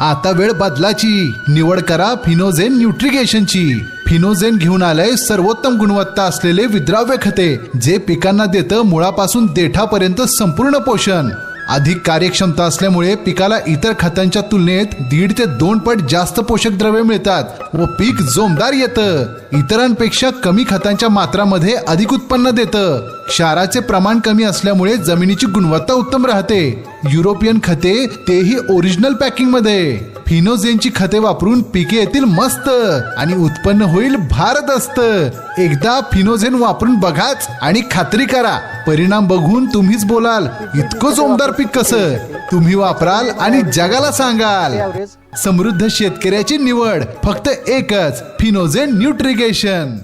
आता वेळ बदलाची. निवड करा फिनोझेन न्यूट्रिगेशनची. फिनोझेन घेऊन आलंय सर्वोत्तम गुणवत्ता असलेले विद्राव्य खते जे पिकांना देतं मुळापासून देठापर्यंत संपूर्ण पोषण. अधिक कार्यक्षमता असल्यामुळे पिकाला इतर खतांच्या तुलनेत दीड ते दोन पट जास्त पोषक द्रव्य मिळतात व पीक जोमदार येतं. इतरांपेक्षा कमी खतांच्या मात्रामध्ये अधिक उत्पन्न देतं. क्षाराचे प्रमाण कमी असल्यामुळे जमिनीची गुणवत्ता उत्तम राहते. युरोपियन खते तेही ओरिजिनल पॅकिंगमध्ये. फिनोझेनची खते वापरून पिके येतील मस्त आणि उत्पन्न होईल भारत असत एकदा फिनोझेन वापरून बघाच आणि खात्री करा. परिणाम बघून तुम्हीच बोलाल इतकं जोमदार पीक कसं? तुम्ही वापराल आणि जगाला सांगाल. समृद्ध शेतकऱ्याची निवड फक्त एकच फिनोझेन न्यूट्रिगेशन.